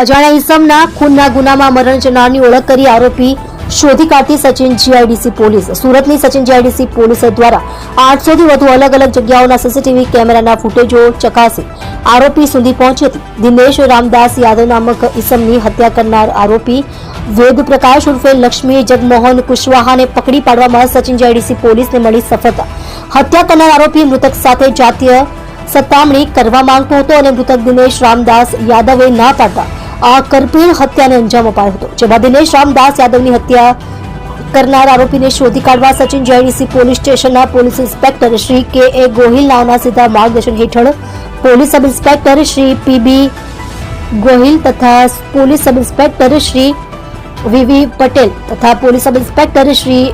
અજાણ્યા ઈસમના ખૂનના ગુનામાં મરણ જનારની ઓળખ કરી આરોપી શોધી કાઢતી સચિન જીઆઈડીસી પોલીસ. સુરતની સચિન જીઆઈડીસી પોલીસ દ્વારા આઠસોથી વધુ અલગ અલગ જગ્યાઓના સીસીટીવી કેમેરાના ફૂટેજો ચકાસી આરોપી સુધી પહોંચી હતી. દિનેશ રામદાસ યાદવ નામક ઈસમની હત્યા કરનાર આરોપી વેદ પ્રકાશ ઉર્ફે લક્ષ્મી જગમોહન કુશવાહાને પકડી પાડવામાં સચિન જીઆઈડીસી પોલીસને મળી સફળતા. હત્યા કરનાર આરોપી મૃતક સાથે જાતીય સતામણી કરવા માંગતો હતો અને મૃતક દિનેશ રામદાસ યાદવે ના પાડતા આ કરપીણ હત્યાને અંજામ અપાયો હતો, જેમાં દિનેશ રામદાસ યાદવની હત્યા કરનાર આરોપીને શોધી કાઢવા સચિન જેડીસી પોલીસ સ્ટેશનના police inspector Shri K A Gohil નામના સીધા માર્ગદર્શન હેઠળ police sub inspector Shri PB Gohil તથા police sub inspector Shri VV Patel તથા police sub inspector Shri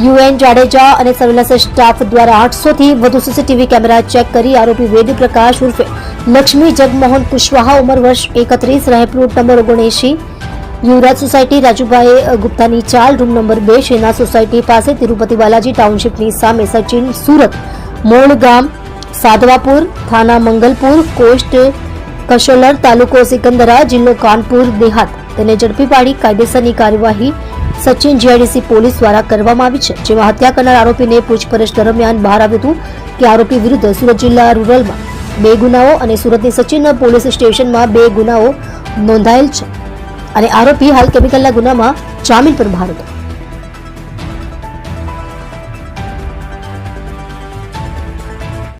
UN Jadeja અને સર્વેલન્સ સ્ટાફ દ્વારા આઠસો થી વધુ સીસીટીવી કેમેરા ચેક કરી આરોપી વેદ પ્રકાશ ઉર્ફે લક્ષ્મી જગમોહન કુશવાહા ઉંમર વર્ષ એકત્રીસ રહેપ્રૂટ નંબર ઓગણએંશી. યુવરાજ સોસાયટી રાજુભાઈ ગુપ્તાની ચાલ, રૂમ નંબર બે, શેના સોસાયટી પાસે તિરુપતિ બાલાજી ટાઉનશીપની સામે સચિન સુરત મોળ ગામ સાધવાપુર, થાના મંગલપુર, કોસ્ટ, કશોલર તાલુકો સિકંદરા, જિલ્લો કાનપુર, દેહાત. તેને ઝડપી પાડી કાયદેસરની કાર્યવાહી સચિન જીઆઈડીસી પોલીસ દ્વારા કરવામાં આવી છે, જેમાં હત્યા કરનાર આરોપીને પૂછપરછ દરમિયાન બહાર આવ્યું હતું કે આરોપી વિરુદ્ધ સુરત જિલ્લા રૂરલમાં બે ગુનાઓ અને સુરતની સચિન પોલીસ સ્ટેશનમાં બે ગુનાઓ નોંધાયેલ છે. અને આરોપી હાલ કેમિકલના ગુનામાં જામીન પર બહાર હતો.